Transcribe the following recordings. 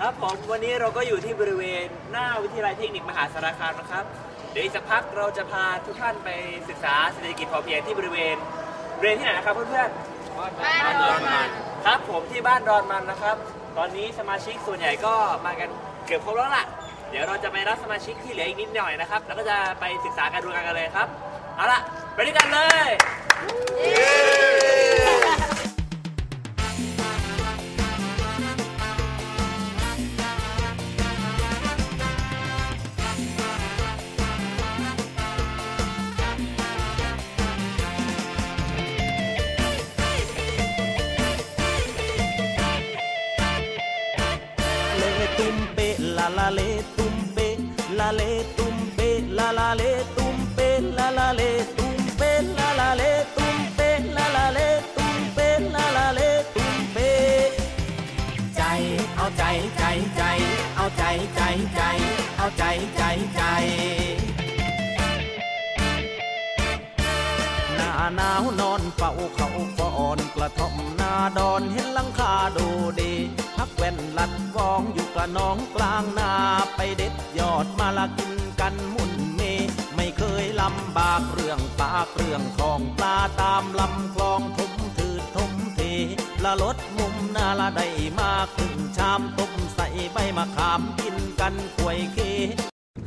ครับผมวันนี้เราก็อยู่ที่บริเวณหน้าวิทยาลัยเทคนิคมหาสารคามนะครับ เดี๋ยวอีกสักพักเราจะพาทุกท่านไปศึกษาเศรษฐกิจพอเพียงที่บริเวณบริเวณที่ไหนนะครับเพื่อนๆบ้านดอนมันครับผมที่บ้านดอนมันนะครับ ตอนนี้สมาชิกส่วนใหญ่ก็มากันเกือบครบแล้วล่ะ เดี๋ยวเราจะไปรับสมาชิกที่เหลืออีกนิดหน่อยนะครับ แล้วก็จะไปศึกษาการดูงานกันเลยครับเอาล่ะไปด้วยกันเลย ใจใจ เอาใจใจใจ หน้าหนาวนอนเฝ้าเขาฟอนกระท่อมหน้าดอนเห็นหลังคาดูดีพักแว่นลัดฟองอยู่กระนองกลางนาไปเด็ดยอดมาละกินกันมุนเม ไม่เคยลำบากเรื่องปากเรื่องทองปลาตามลำคลองทมถือทม ละลดมุมนาละได้มาครึ่งชามต้มใส่ใบมะขามกินกันควยเค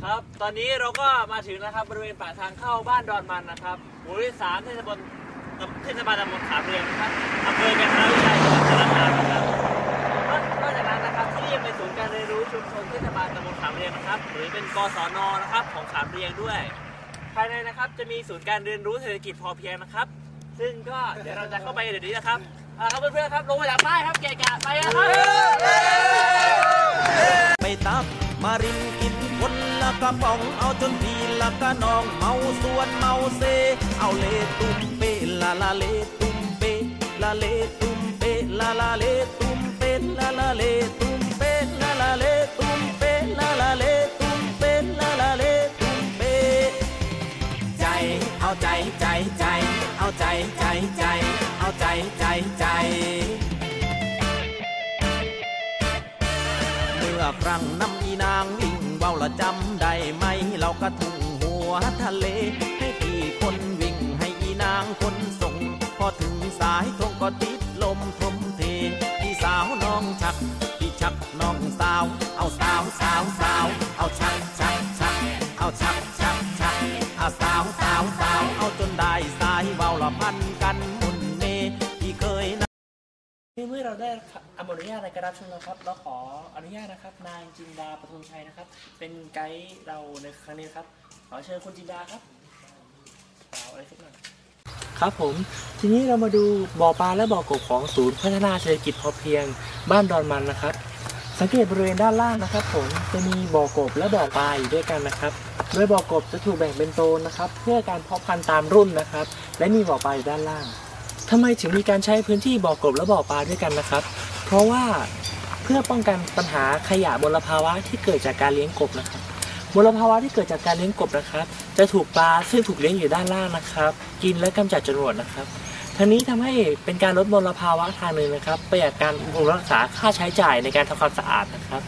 ครับ ตอนนี้เราก็มาถึงนะครับบริเวณปากทางเข้าบ้านดอนมันนะครับหมู่ที่สามเทศบาลเทศบาลตำบลขามเรียงนะครับอำเภอกันทรวิชัยจังหวัดสระบุรีนะครับนอกจากนั้นนะครับที่นี่ยังเป็นศูนย์การเรียนรู้ชุมชนเทศบาลตำบลขามเรียงนะครับ หรือเป็นกศนนะครับของขามเรียงด้วย ภายในนะครับจะมีศูนย์การเรียนรู้เศรษฐกิจพอเพียงนะครับ ซึ่งก็เดี๋ยวเราจะเข้าไปเดี๋ยวนี้นะครับ อาละครับเพื่อนๆครับลงมาจากป้ายครับเกะกะไปนะครับไปตักมารินกินคนละกระป๋องเอาจนพีละกะนองเมาส่วนเมาเซ เอาเลตุ้มเปลาลาเลตุ้มเปลาเลตุ้มเปลาลาเลตุ้มเปลาลาเลตุ้มเปลาลาเลตุ้มเปลาลาเลตุ้มเปลาลาเลตุ้มเปใจเอาใจใจใจเอาใจใจใจเอา ใจใจใจ เมื่อครั้งน้ำอีนางวิ่งเบาละจำได้ไหม เรากระทุ่งหัวทะเล ให้พี่คนวิ่งให้อีนางคนส่ง พอถึงสายทงก็ติดลมทมเทพี่สาวน้องชักพี่ชักน้องสาว เอาสาวสาวสาว เอาชักชักชักเอาชักชักชักเอาสาวสาวสาว เอาจนได้สายเบาละพันกัน เมื่อเราได้อนุญาตในการรับชมนะครับ เราขออนุญาตนะครับ นางจินดาปทุมชัยนะครับ เป็นไกด์เราในครั้งนี้ครับ ขอเชิญคุณจินดาครับกล่าวอะไรสักหน่อยครับผม ทีนี้เรามาดูบ่อปลาและบ่อกบของศูนย์พัฒนาเศรษฐกิจพอเพียง บ้านดอนมันนะครับ สังเกตบริเวณด้านล่างนะครับ ผมจะมีบ่อกบและบ่อปลาอยู่ด้วยกันนะครับโดยบ่อกบจะถูกแบ่งเป็นโซนนะครับ เพื่อการเพาะพันธุ์ตามรุ่นนะครับ และมีบ่อปลาอยู่ด้านล่าง ทำไมถึงมีการใช้พื้นที่บ่อกบและบ่อปลาด้วยกันนะครับ เพราะว่าเพื่อป้องกันปัญหาขยะมลภาวะที่เกิดจากการเลี้ยงกบนะครับมลภาวะที่เกิดจากการเลี้ยงกบนะครับ จะถูกปลาซึ่งถูกเลี้ยงอยู่ด้านล่างนะครับ กินและกำจัดจรวดนะครับทั้งนี้ทำให้เป็นการลดมลภาวะทางหนึ่งนะครับประหยัดการบำรุงรักษาค่าใช้จ่ายในการทำความสะอาดนะครับ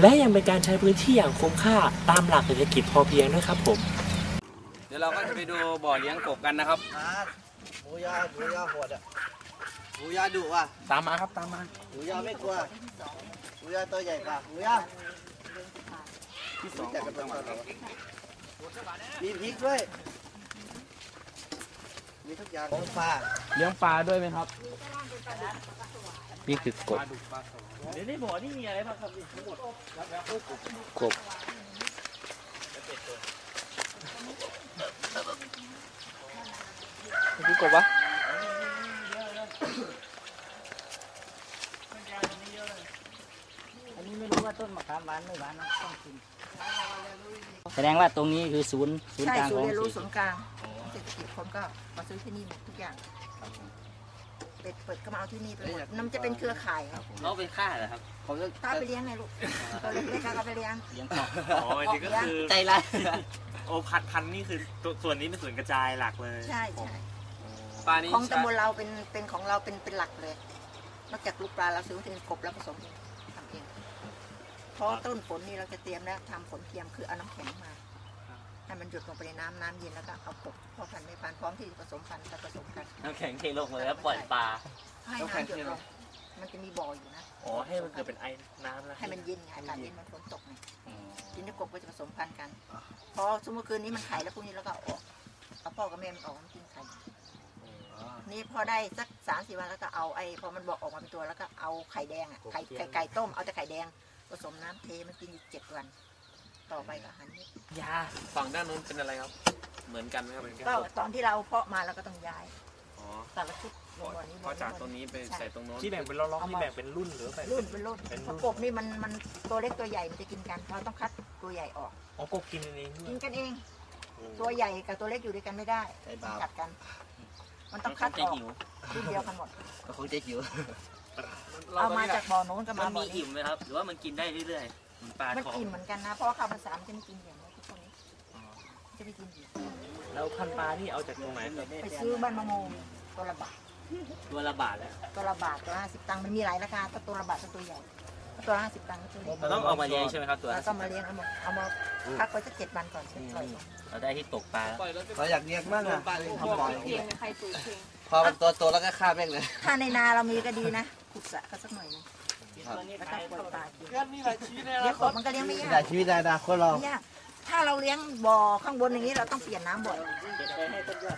และยังเป็นการใช้พื้นที่อย่างคุ้มค่าตามหลักเศรษฐกิจพอเพียงด้วยครับผม เดี๋ยวเราก็จะไปดูบ่อเลี้ยงกบกันนะครับ หมูยาหมูยาโหดอะหมูยาดุอะตามมาครับตามมาหมูยาไม่กลัวหมูยาตัวใหญ่กว่าหมูยาที่สองรู้จักกันตอนไหนวะมีพริกด้วย มีทุกอย่างของปลาเลี้ยงปลาด้วยไหมครับ นี่คือกบเดี๋ยวในบ่อนี่มีอะไรบ้างครับทั้งหมดกบคือ กบวะอันนี้ไม่รู้ว่าต้นมะขามหวานไม่หวานนะต้องชิมแสดงว่าตรงนี้คือศูนย์ศูนย์ใช่กลางศูขนองย์เรียนรู้เศรษฐศูกินจย์กลางเศรษฐกิจคนก็มาซื้อที่นี่หมดทุกอย่างเปิดเปิดก็มาเอาที่นี่ไปหมดน้ำจะเป็นเครือข่ายครับเราไปฆ่าเหรอครับเขาจะถ้าไปเลี้ยงไงลูกตัวเล็กๆก็เอาไปเลี้ยง เลี้ยงต่ออ๋ออันนี้ก็คือใจร้าย โอ้พันพันนี่คือตัวส่วนนี้เป็นส่วนกระจายหลักเลยใช่ใช่ป ลานี้ของตำบลเราเป็นเป็นของเราเป็นเป็นหลักเลย นอกจากลูกปลาเราซื้อที่กบแล้วผสมเองทำเองเพราะต้นฝนนี่เราจะเตรียมแล้วทำฝนเทียมคือเอาน้ำแข็งมาให้มันหยดลงไปในน้ำน้ำเย็นแล้วก็เอาปกพ่อพันธุ์แม่พันธุ์พร้อมที่จะผสมพันธุ์จะผสมกันน้ำแข็งเทลงเลยแล้วปล่อยปลาให้น้ำหยดลงมันจะมีบ่ออยู่นะอ๋อให้มันเกิดเป็นไอ้น้ำนะให้มันเย็นไงอากาศเย็นมันฝนตกไงทีนี้กบก็จะผสมพันธุ์กัน พอสมมติคืนนี้มันไข่แล้วพรุ่งนี้เราก็เอาออกเอาพ่อกับแม่มันออกมันกินไข่ นี่พอได้สักสามสี่วันแล้วก็เอาไอ้พอมันบอกออกมาเป็นตัวแล้วก็เอาไข่แดงอะไข่ไข่ไก่ต้มเอาแต่ไข่แดงผสมน้ำเทมันกินอีกเจ็ดวัน ต่อไปก็อาหันนี้ยาฝั่งด้านนู้นเป็นอะไรครับ เหมือนกันไหมครับก็ตอนที่เราเพาะมาเราก็ต้องย้ายอ๋อแต่ละชุดลงบ่อนี้พอจากตรงนี้ไปใส่ตรงโน้น ที่แบ่งเป็นล็อกๆที่แบ่งเป็นรุ่นหรือว่าแบ่งรุ่นเป็นรุ่นเป็นรุ่น เพราะกบนี่มันมันตัวเล็กตัวใหญ่มันจะกินกันเราต้องคัดตัวใหญ่ออก อ๋อกบกินอันนี้ด้วกิยนกันเอง ตัวใหญ่กับตัวเล็กอยู่ด้วยกันไม่ได้ไอ้บาปกัดกัน มันต้องคัดออกรุ่นเดียวกันหมดก็คงจะหิวเอามาจากบ่อโน้นก็มัมานบ่มีอนี้อิ่มไหมครับ หรือว่ามันกินได้เรื่อยๆเหมือนปลามันทองกินเหมือนกันนะ เพราะว่าข้าวภาษามันจะไม่กินอย่างนี้ทุกคนนี้จะไม่กินอยู่แล้วพันปลานี่เอาจากตรงไหนครับไปซื้อบ้านมะโมงตัวละบาทตัวละบาทแล้วตัวละบาทตัวละห้าสิบตังค์มันมีหลายราคาถ้าตัวละบาทถ้าตัวใหญ่ถ้า ตัวละห้าสิบตังค์ก็ตัวเล็กเราต้องเอามาเลี้ยงใช่ไหมครับตัวแล้วก็มาเลี้ยงเอามาเอามาพักไว้สักเจ็ดวันก่อนเสร็จปล่อยลงเราได้ที่ตกปลาแล้วเขาอยากเรียกมั่งอะทำบ่อยเพลงใครตูดเพลงพอมันตัวโตแล้วก็ฆ่าแม่งเลยถ้าในนาเรามีก็ดีนะขุดสระก็สักหน่อยนึงครับแล้วก็ปล่อยปลากินเลี้ยงกบมันก็เลี้ยงไม่ยาแต่กชีวิตในอนาคตเราไม่ยากถ้าเราเลี้ยงบ่อข้างบนอย่างนี้เราต้องเปลี่ยนน้ำบ่อย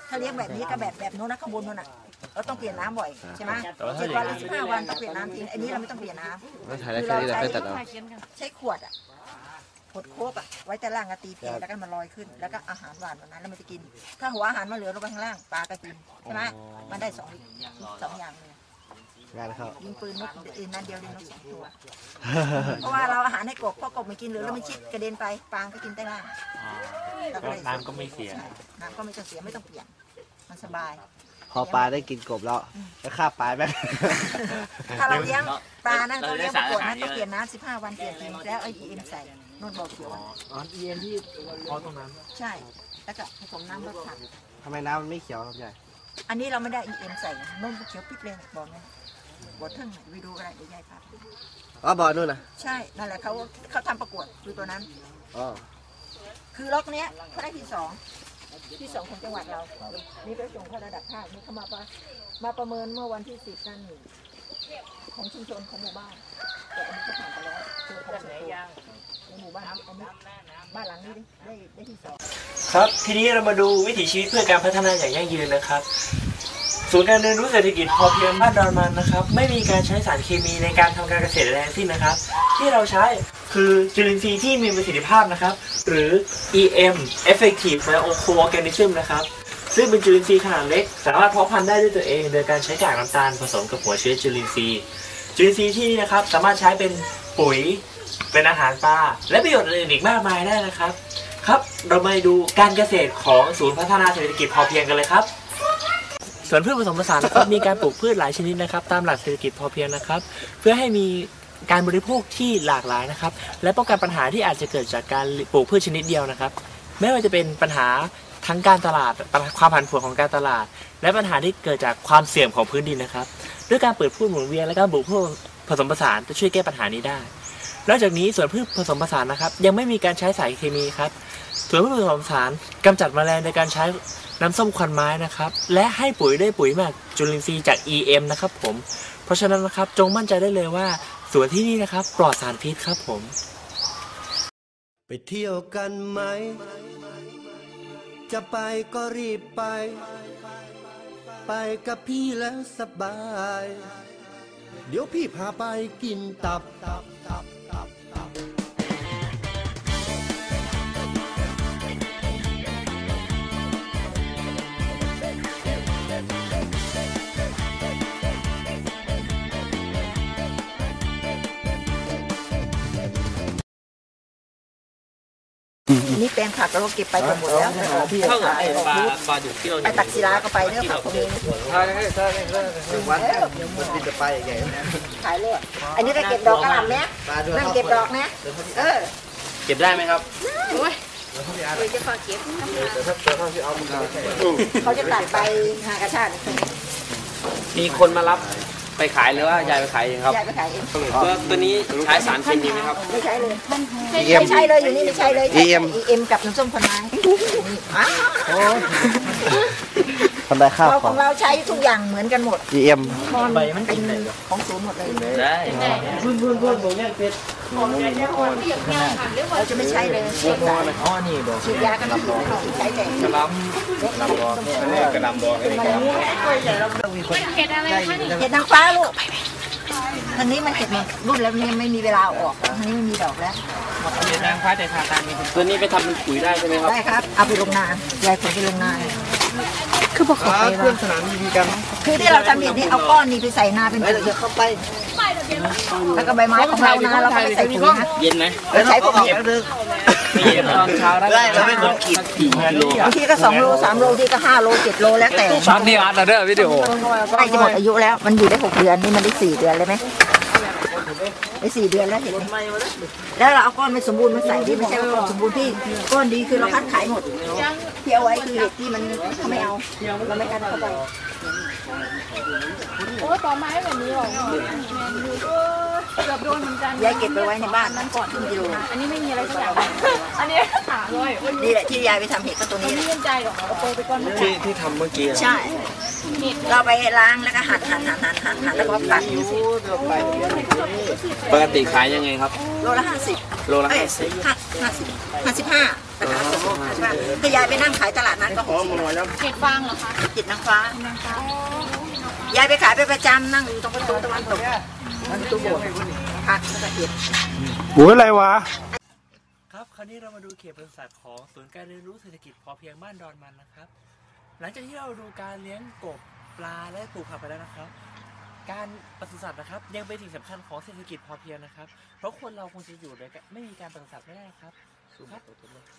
ถ้าเลี้ยงแบบนี้ก็แบบแบบโน้นนะข้างบนโน้นน่ะ เราต้องเปลี่ยนน้ำบ่อยใช่ไหมเจ็ดวันหรือสิบห้าวันต้องเปลี่ยนน้ำทิ้งอันนี้เราไม่ต้องเปลี่ยนน้ำไม่ถ่ายได้แค่นี้เราค่อยตัดเอาใช้ขวดอะขวดโคกอะไว้แต่ล่างก็ตีเพียแล้วก็มันลอยขึ้น แล้วก็อาหารหวานวันนั้นแล้วมันจะกิน ถ้าหัวอาหารมาเหลือลงไปข้างล่างปลาก็กินใช่ไหมมันได้สองสองอย่างเลยงานเขายิงปืนนกอื่นนัดเดียวเลี้ยงนกสองตัว เพราะว่าเราอาหารให้กบเพราะกบมันกินเหลือแล้วมันชิดกระเด็นไปปลาก็กินใต้ล่างเราก็เลยน้ำก็ไม่เสียใช่น้ำก็ไม่ต้องเสียไม่ต้องเปลี่ยนมันสบาย พอปลาได้กินกบแล้วก็ฆ่าปลาแม่ง ถ้าเราเลี้ยงปลานะเราเราได้เลี้ยงปสารระกวดอาหารนะเยต้องอะเปลี่ยนน้ำสิบห้าวันเปลี่ยนทีแล้วไอเอ็มใส่นู่นบ่อเขียวอะอ๋อเอ็นที่พอตรงนั้นใช่ แล้วก็ผสมน้ำรสผักทำไมน้ำมันไม่เขียวครับใหญ่อันนี้เราไม่ได้ EM ใส่นุ่มเขียวปิดเลยบอกนะบอเทิงไหนไปดูก็ได้เดี๋ยวยายพาไปอ๋อบ่อนู่นนะใช่นั่นแหละเขาเขาทำประกวดดูตัวนั้นอ๋อคือล็อกเนี้ยเขาได้ที่สอง ที่สองของจังหวัดเรา นี่ไปส่งเข้าระดับภาคนี่เขามาประมาประเมินเมื่อวันที่สิบนั่นนี่ของชุมชนของหมู่บ้านแต่อันนี้ก็ผ่านไปแล้วคือของส่วนตัวในหมู่บ้านนี้อันนี้บ้านหลังนี้ได้ได้ที่สองครับทีนี้เรามาดูวิถีชีวิตเพื่อการพัฒนาอย่างยั่งยืนนะครับศูนย์การเรียนรู้เศรษฐกิจพอเพียงบ้านดอนมันนะครับ ไม่มีการใช้สารเคมีในการทำการเกษตรใดทั้งสิ้นนะครับ ที่เราใช้ คือจุลินทรีย์ที่มีประสิทธิภาพนะครับ หรือ EM Effective Microorganism นะครับ ซึ่งเป็นจุลินทรีย์ขนาดเล็ก สามารถเพาะพันธุ์ได้ด้วยตัวเอง โดยการใช้กากน้ำตาลผสมกับหัวเชื้อจุลินทรีย์ จุลินทรีย์ที่นี่นะครับสามารถใช้เป็นปุ๋ย เป็นอาหารปลา และประโยชน์อื่นอีกมากมายได้นะครับ ครับ เรามาดูการเกษตรของศูนย์พัฒนาเศรษฐกิจพอเพียงกันเลยครับสวนพืชผสมผสานนะครับมีการปลูกพืชหลายชนิดนะครับ ตามหลักเศรษฐกิจพอเพียงนะครับ เพื่อให้มี การบริโภคที่หลากหลายนะครับ และป้องกันปัญหาที่อาจจะเกิดจากการปลูกพืชชนิดเดียวนะครับ ไม่ว่าจะเป็นปัญหาทั้งการตลาดความผันผวนของการตลาด และปัญหาที่เกิดจากความเสื่อมของพื้นดินนะครับ ด้วยการเปิดพืชหมุนเวียนและการปลูกพืชผสมผสานจะช่วยแก้ปัญหานี้ได้ นอกจากนี้สวนพืชผสมผสานนะครับ ยังไม่มีการใช้สารเคมีครับสวนพืชผสมผสานกำจัดแมลงโดยการใช้น้ำส้มควันไม้นะครับ และให้ปุ๋ยด้วยปุ๋ยหมักจุลินทรีย์จาก EM นะครับผม เพราะฉะนั้นนะครับจงมั่นใจได้เลยว่า สวนที่นี่นะครับปลอดสารพิษครับผม ไปเที่ยวกันไหม จะไปก็รีบไป ไปกับพี่แล้วสบาย เดี๋ยวพี่พาไปกินตับ อันนี้แปลงผักเราก็เก็บไปจนหมดแล้วออกเท่ากับขายไอ้ออกปลาบูธปลาดุกที่เราไปตักศิลาก็ไปเรื่องผักพวกนี้ใช่ใช่ใช่หนึ่งวันมันบินจะไปใหญ่ขายเลยอันนี้ก็เก็บดอกกระหล่ำเนี่ยปลาด้วยนั่งเก็บดอกนะเออ เก็บได้ไหมครับเขาจะตัดใบหากระชาติมีคนมารับ ไปไปขายหรือว่ายายไปขายเองครับยายไปขายเองตัวตัวนี้ใช้สารเคมีไหมครับไม่ใช้เลยไม่ใช้เลยอยู่นี่ไม่ใช้เลย EM EM กับน้ำส้มคนไม้อ้าวคนได้ข้าวเราขขอองงเราใช้ทุกอย่างเหมือนกันหมด EM ใบมันเป็นของศูนย์หมดเลยได้เราจะไม่ใช้เลยฉีดยาอ๋อนี่บอกฉีดยากันที่ใช้แต่กระลำกระลำบอกนี่กระลำบอกนี่ครับเห็ดนางฟ้าลูกทางนี้มันเห็ดหมดรุ่นแล้วนี่ไม่มีเวลาเอาออกทางนี้ไม่มีดอกแล้วเห็ดนางฟ้าแต่ทาตามีตัวนี้ไปทำเป็นปุ๋ยได้ใช่ไหมครับได้ครับเอาไปลงนายายขนไปลงนาคือบอกเขาไปเพื่อนว่าสนามยิงกันคือที่เราทำเห็ดนี่เอาก้อนนี้ไปใส่นาเป็นเฮ้ยปุ๋ยเดี๋ยวเข้าไป แล้วก็ใบไม้ของเรานะเราก็ไปใส่ถุงนะเย็นไหมเราใช้พวกเก็เห็บดึกไม่เย็นตอนเช้าได้ได้เราไม่ต้องขีดกี่กิโลบางทีก็สองโลสามโลที่ก็ห้าโลเจ็ดโลแล้วแต่ช็อตนี่อัดนะเด้อวิดีโอใกล้จะหมดอายุแล้วมันอยู่ได้หกเดือนนี่มันได้สี่เดือนเลยไหม ไปสี่เดือนแล้วเห็นไหมแล้วเราเอาก้อนไม่สมบูรณ์มาใส่ที่ไม่ใช่ว่าก้อนสมบูรณ์ที่ก้อนดีคือเราคัดขายหมดที่เอาไว้คือเห็ดที่มันเขาไม่เอาเราไม่คัดเข้าไปโอ้ต่อไม้แบบนี้หรอ เกือบโดนเหมือนกันยายเก็บไปไว้ในบ้านนั่นก่อนครึ่งกิโลอันนี้ไม่มีอะไรสักอย่างอันนี้ถามเลยโอ้ยนี่แหละที่ยายไปทำเห็ดก็ตัวนี้แหไม่ละเงินใจหรอกเอาโปรไปก่อนนะที่ที่ทำเมื่อกี้ใช่เราไปล้างแล้วก็หั่นหั่นหั่นหั่นหั่นหั่นแล้วก็ตัดปกติขายยังไงครับ โลละห้าสิบโลละเอ้ยห้าสิบห้าห้าสิบห้าสิบห้าราคาส่งห้าสิบห้าถ้ายายไปนั่งขายตลาดนั้นก็หกสิบเห็ดฟางเหรอคะจิตนางฟ้ายายไปขายไปประจำนั่งอยู่ตรงประตูตะวันตก ประตูโบสถ์พักแล้วก็เห็ดหูอะไรวะ ครับ คราวนี้เรามาดูเขตปศุสัตว์ของศูนย์การเรียนรู้เศรษฐกิจพอเพียงบ้านดอนมันนะครับ หลังจากที่เราดูการเลี้ยงกบปลาและปลูกผักไปแล้วนะครับ การปศุสัตว์นะครับ ยังเป็นสิ่งสำคัญของเศรษฐกิจพอเพียงนะครับ เพราะคนเราคงจะอยู่โดยกันไม่มีการปศุสัตว์ไม่ได้ครับครับ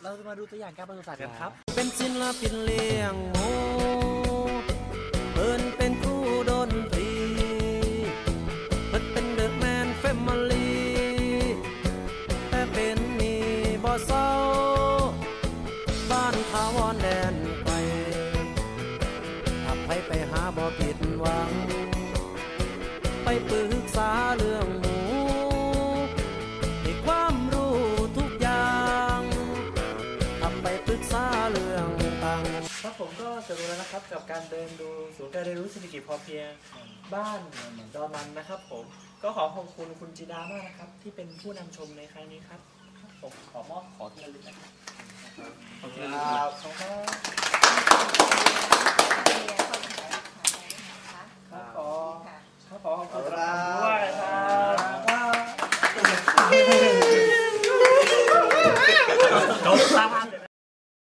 เราจะมาดูตัวอย่างการปศุสัตว์กันครับ เป็นศิลปินเลี้ยงหมูเพิ่นเป็นครูดนตรี เศร้า บ้านทาวอนแดนไกลถ้าไปไปหาบ่ผิดหวัง ไปปรึกษาเรื่องหมูให้ความรู้ทุกอย่างทำไปปรึกษาเรื่องต่างครับผมก็จะรู้แล้วนะครับกับการเดินดูศูนย์การเรียนรู้เศรษฐกิจพอเพียงบ้านดอนมันนะครับผมก็ขอขอบคุณคุณจิดามากนะครับ ที่เป็นผู้นำชมในครั้งนี้ครับ ผมขอมอบขอที่ระลึกนะครับขอบคุณครับขอบคุณครับขอครับขอขอบคุณ